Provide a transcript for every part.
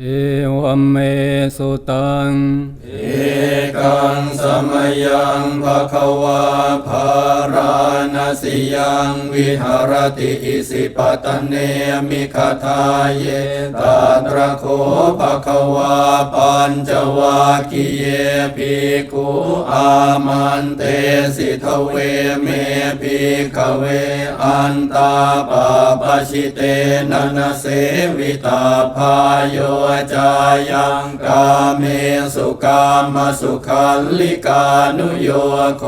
เอวเมสุตัง เอกังส มยังภะคะวาภาราณสิยังวิหารติอิสิปตเนมิคาทาเยตาตระโคภะคะวาปัญจวาคิเยภิกขุอามันเตสิทเวเมภิกขเวอันตาปาปชิเตนะนเสวิตาพายโยจายังกาเมสุกามสุขัลลิกกานุโยโค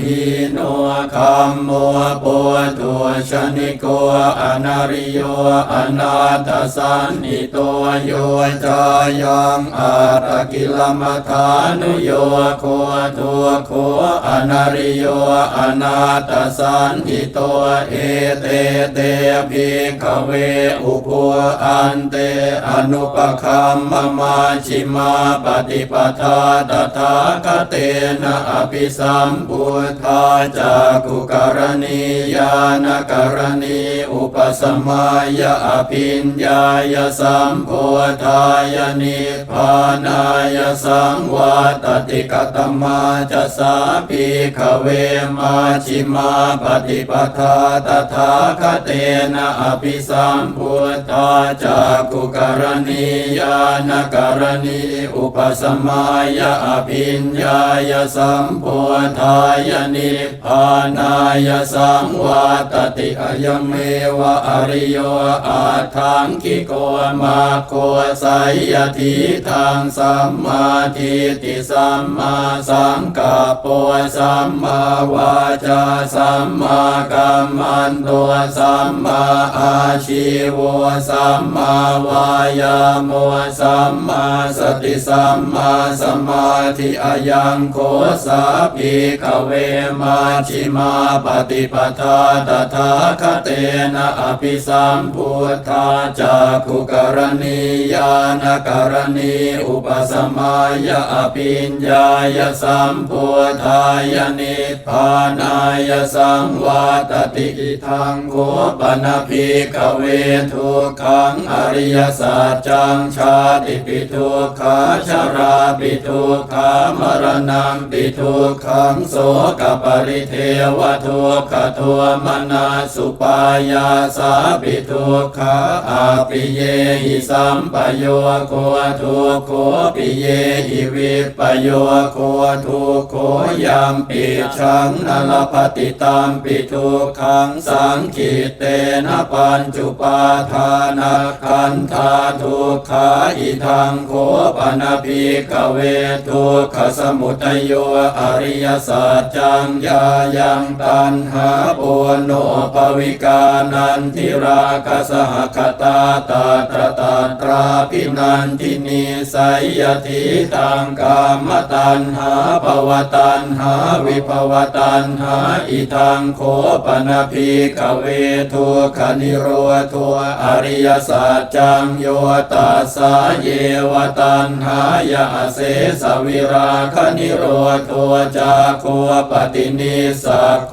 หิโนคัมโมปวตุชนิโกอนาริโยอนาตสันนิโตโยจายังอาตกิลมัทานุโยโคตุโคอนาริโยอนาตสันนิโตเอเตเตภิกขเวอุปอันเตอนุปคัมมมาชิมาปฏิปทาตถาคเตนะอภิสัมพุทธาจากุกรณียานกรณีอุปสมายะอภิญญายสัมโพธายนิพพานายสังวาตติกตมาจะสาปีขเวมาชิมาปฏิปทาตถาคเตนะอภิสัมพุทธาจากุกรณียานกรณีอุปสมายะอภิญญายยาสัมโพธายนิพพานายสังวาตติอายเมวะอริโยอาทังคิโกมาโคไสยทิทางสัมมาทิฏฐิสัมมาสังกปปสัมมาวาจาสัมมากัมมันโตสัมมาอาชีวสัมมาวายาโมสัมมาสติสัมมาสมาธิอายังโคสาปีขเวมาชิมาปฏิปทาตถาคเตนะอภิสัมพุทธาจากุกรณียานกรณีอุปสมายะอภิญญายสัมพุทธายนิพพานายสังวาตติอิทังโคปนะภิกเวทุกขังอริยสัจจังชาติปิทุกขาชราปิทุกขามรณะปิทุกขังโสกปริเทวทุกขทัวมนาสุปายาสาปิทุกขาอาปิเยหิสัมปโยโคทุกโคปิเยหิวิปโยโคทุกโคยามปิชังนลปฏิตามปิทุกขังสังขิเตนะปัญจุปาทานาคันธาทุกขาอิทังโคปนภิกเวทุกขสมุทัยโยอริยสัจจังยายังตันหาปุโนปวิกานันทิราคสหคตาตาตรตาตราพินันทินีไสยทิตังกามตันหาภวตันหาวิภวตันหาอิทังโคปนภิกเวทุกขนิโรธัวอริยสัจจังโยตัสสะเยวตันหายาเสสวิราคนิโรธัวจาโคปฏินิสักโค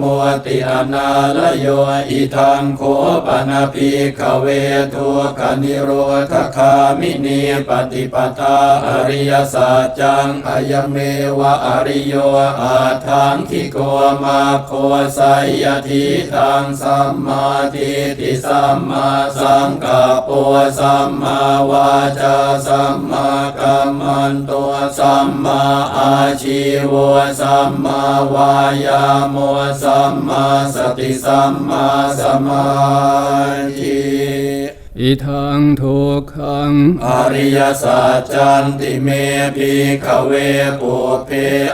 มัวติอนาลโยอิทังโคปนาภิกเวทุกนิโรธคามินีปฏิปทาอริยสัจจังอายเมวะอริโยอาทังคิโกมาโคไสยทิทางสัมมาทิฏฐิสัมมาสังกัปปะสัมมาวาจาสัมมากัมมันโตสัมมาอาชีวสัมมาวายาโมสัมมาสติสัมมาสมาธิ อิทังทุกขังอริยสัจจันติเมภิกขเวปุเพ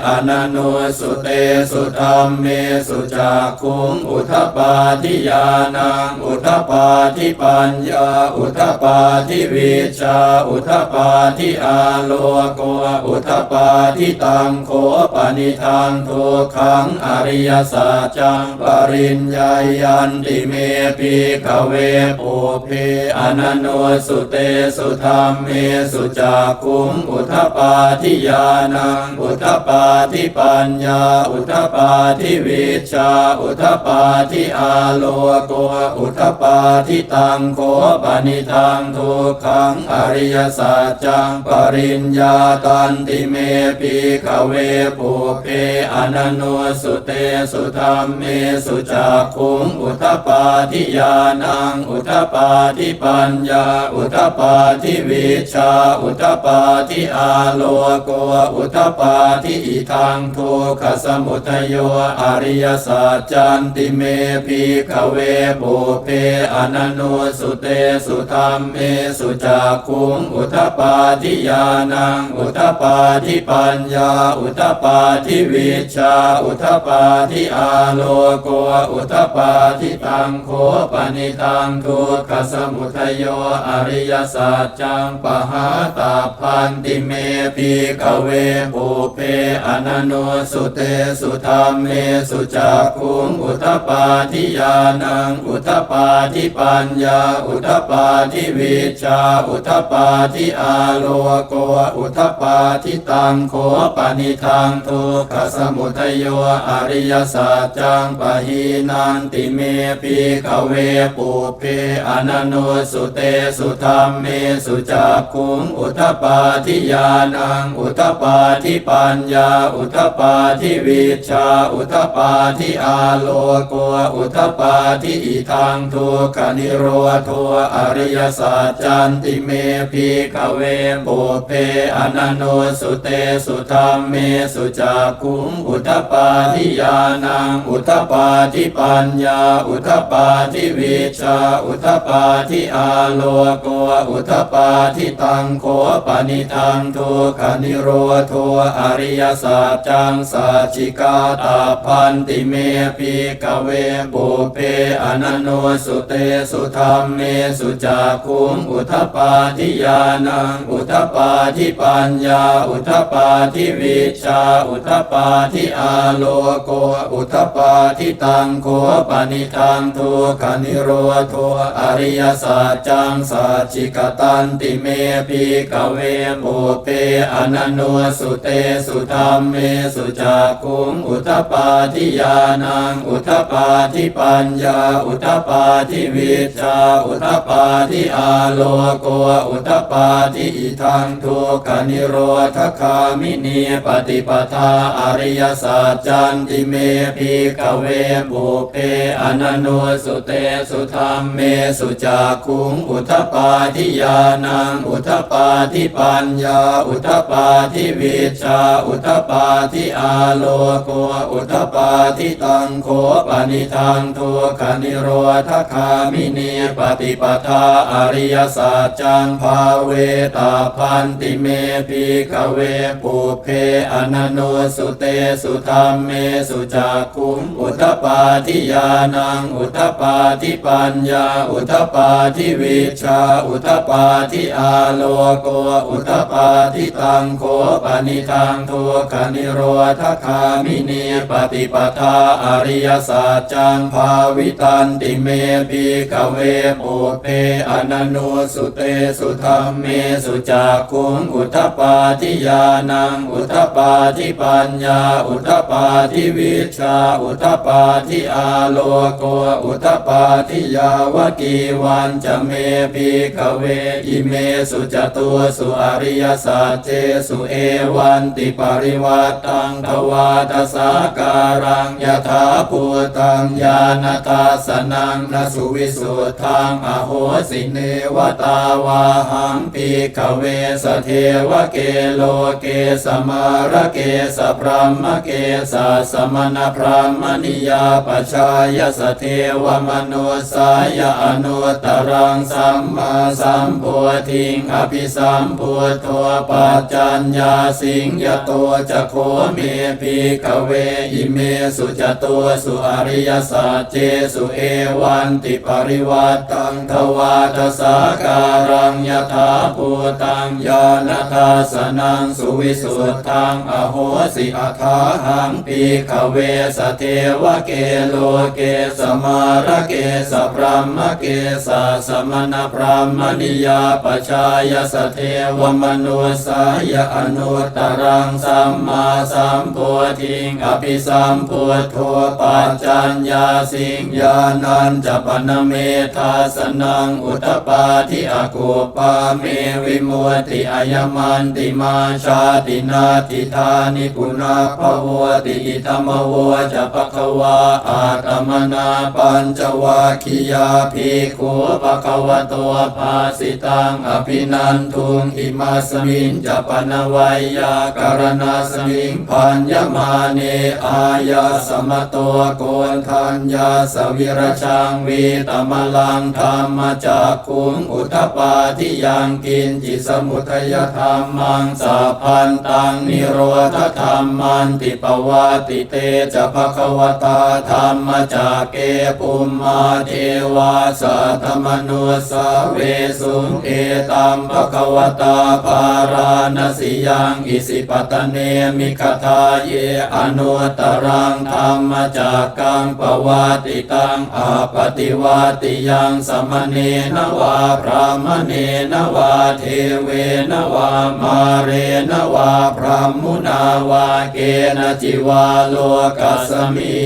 อนันโนสุเตสุธรรมเมสุจักขุงอุทปาทิยานังอุทปาทิปัญญาอุทปาทิวิชาอุทปาทิอาโลโกอุทปาทิตังโคปนิทังทุกขังอริยสัจจังปริญญายันติเมภิกขเวปุเพอนันโนสุเตสุธรรมเมสุจักคุงอุทปาทิยานังอุทปาทิปัญญา อุทปาทิวิชา อุทปาทิอาโลโกอุทปาทิตังโคปนิทังทุกขังอริยสัจจังปริญญาตันติเมปิขเวปุเพอนันโนสุเตสุธรรมเมสุจักคุงอุทปาทิยานังอุทปาทิปัญญาอุทปาทิวิชาอุทปาทิอาโลโกอุทปาทิอิทังทุกขสมุทโยอริยสัจจันติเมปิขเวปุเพอนันโนสุเตสุธรรมเมสุจักคุงอุทปาทิยานังอุทปาทิปัญญาอุทปาทิวิชาอุทปาทิอาโลโกอุทปาทิตังโคปนิทังทุกขสมุททโยอริยสัจจังปหาตาพันติเมปิกเวปุเพอนันโนสุเตสุธรรมเมสุจักคุงอุทปาทิยานังอุทปาทิปัญญา อุทปาทิวิชา อุทปาทิอาโลโกอุทปาทิตังโคปนิทังทุกขสมุทโยอริยสัจจังปะหีนันติเมปิขเวปุเพอนันโนสุเตสุธรรมเมสุจักคุงอุทปาทิยานัง อุทปาทิปัญญา อุทปาทิวิชา อุทปาทิอาโลโกอุทปาทิอิทังทุกนิโรโทอริยสัจจันติเมปิขเวปุเพอนันโนสุเตสุธรรมเมสุจักคุงอุทปาทิยานัง อุทปาทิปัญญา อุทปาทิวิชา อุทปาทิอาโลโกอุทปาทิตังโคปนิทังทุกขนิโรโทอริยสัจจังสัจิกาตาพันติเมปิกเวปุเพอนันโนสุเตสุธรรมเมสุจักคุงอุทปาทิยานังอุทปาทิปัญญา อุทปาทิวิชา อุทปาทิอาโลโกอุทปาทิตังโคปนิทังทุกขนิโรโทอริยสััจจังสัจจิกตันติเมปิกเวปุเพอนันโนสุเตสุธรรมเมสุจักคุงอุทปาทิยานังอุทปาทิปัญญา อุทปาทิวิชาอุทปาทิอาโลโกอุทปาทิอิทังทุกนิโรธคามินีปฏิปทาอริยสัจจันติเมปิกเวปุเพอนันโนสุเตสุธรรมเมสุจักคุงอุทปาทิยานังอุทปาทิปัญญา อุทปาทิวิชา อุทปาทิอาโลโกอุทปาทิตังโคปนิทังทุกนิโรธคามินีปฏิปทาอริยสัจจังภาเวตาพันติเมปิกเวปุเพอนันโนสุเตสุธรรมเมสุจักคุงอุทปาทิยานังอุทปาทิปัญญา อุทปาทิวิชาอุทปาทิอาโลโกอุทปาทิตังโคปนิทังทุกนิโรธคามินีปฏิปทาอริยสัจจังภาวิตันติเมปิกเวปุเพอนันโนสุเตสุธรรมเมสุจักคุงอุทปาทิยานังอุทปาทิปัญญาอุทปาทิวิชาอุทปาทิอาโลโกอุทปาทิยาวกีวันจเมปิกเวอิเมสุจตัวสุอริยสัจเจสุเอวันติปริวัตังทวาทสาการังยถาภูตังญาณตาสนังนสุวิสุทธังอโหสิเนวตาวาหังปีกเวสเทวเกโลเกสมารเกสพรหมเกสสมณพรหมนิยาปชายสเทวมนุสายอนุตรังสัมมาสัมพุทิงอภิสัมพุทโธปัจจัญญาสิงยโตจะโคเมปิกเวอิเมสุจตัวสุอริยสัจเจสุเอวันติปริวัตตังทวาทสาการังยถาภูตังญาณทาสนังสุวิสุทธังอโหสิอาคาหังปีขเวสเทวเกโลเกสมารเกสพรหมเกสะสมณพรามณิยาปชายสเทวมนุสายอนุตตรังสัมมาสัมพุทธิงอภิสัมพุทโธปัจจัญญาสิงญานันจะปนเมธาสนังอุตตปาทิอากูปาเมวิมุติอายมันติมาชาตินาติธานิปุนาภวติอิธรรมวจะปะคะวาอาตมนาปัญจวัคคียาภิกขุปะคะวะโตภาสิตังอภินันทุงอิมาสมิงจะปนวัยยาการณาสมิงพันยมาเนอายาสมโตโกนทัญญาสวิรชังวีตมลังธรรมจักคุงอุทปาทิยังกินจิสมุทยธรรมังสัพพันตังนิโรธธรรมันติปวาติเตจะภควตาธรรมจากเกปุมมาเทวาสัทมนุสาเวสุงเอตัมภควตาภาราณสิยังอิสิปตเนมิคทาเยอนุตรังธรรมจากกังปวาติตังอาปฏิวาติยังสมเนนวาพรามเนนวาเทเวนวามาเรนวาพรหมุนาวาเกณจิวาโลกัสมิ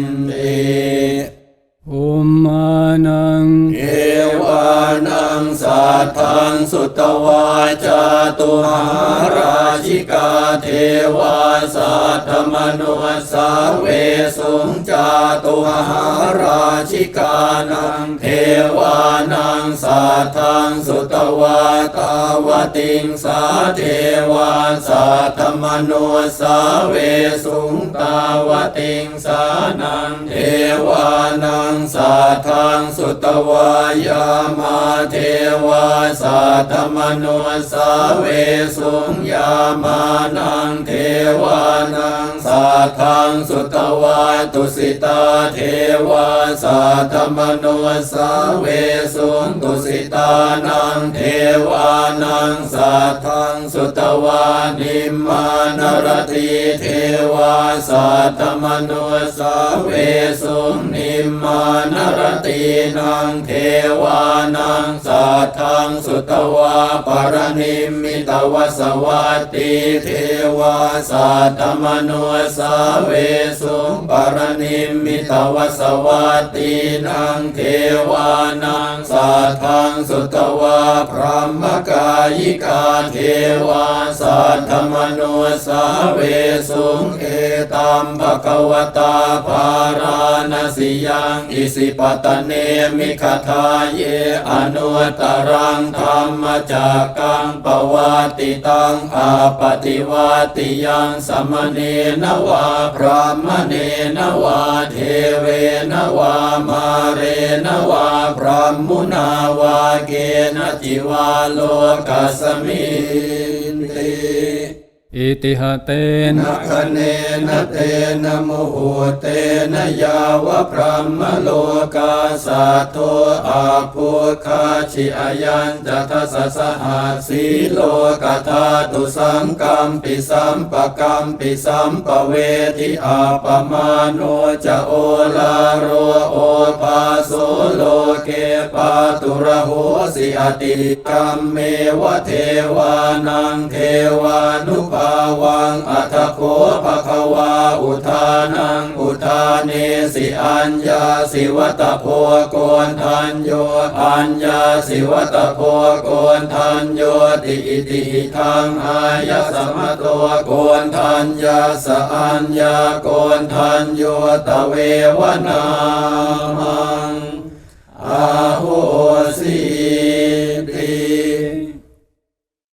นเต อุมมานัง เอวานังสัทธังสุตวาจาตุหาราชิกาเทวาสัทธมนุสาเวสุงจาตุหาราชิกานังเทวานังสัทธังสุตวาตาวติงสาเทวาสัทธมนุสาเวสุงตาวติงสานังเทวานังสัทธังสุตวายามาเทวาสัตธมนุสาเวสุงยามานังเทวานา ทธังสุตวาตุสิตาเทวาสัทธมโนสาเวสุงตุสิตานังเทวานังสัทธังสุตวานิมานรติเทวาสัทธมโนสาเวสุนิมานรตินังเทวานังสัทธังสุตวาปรนิมิตวสวัตติเทวาสัทธมโนสาเวสุงปรนิมิตวสวัตตินังเทวานังสัทธังสุตวาพรหมกายิกาเทวาสัทธมนุสาเวสุงเอตัมภะควตาภาราณสิยังอิสิปตเนมิคทาเยอนุตตรังธรรมจากกังปวาติตังอาปฏิวาติยังสมเนนวาพรามเนนวาเทเวนวามาเรนวาพรามุนาวาเกนจิวาโลกัสมินติ อิติหะเตนะคะเนนะเตนะโมโหเตนะยาวะพรหมโลกาสัตโตอาภูคาชิอายันจะทัสสะหาสีโลกธาตุสังกัมปิสัมปะกัมปิสัมปเวทิอาปมาโนจะโอลาโรโอภาโสโลเกปาตุระโหสิอติกัมเมวะเทวานังเทวานุภาวังอัตโคภะคะวาอุทานังอุทาเนสิอัญญาสิวัตโพโกนทันโยอัญญาสิวัตโพโกนทันโยติอิติทังอายะสมะโตโกนทันยาสอัญญาโกนทันโยตเววนามังอาโหสิติ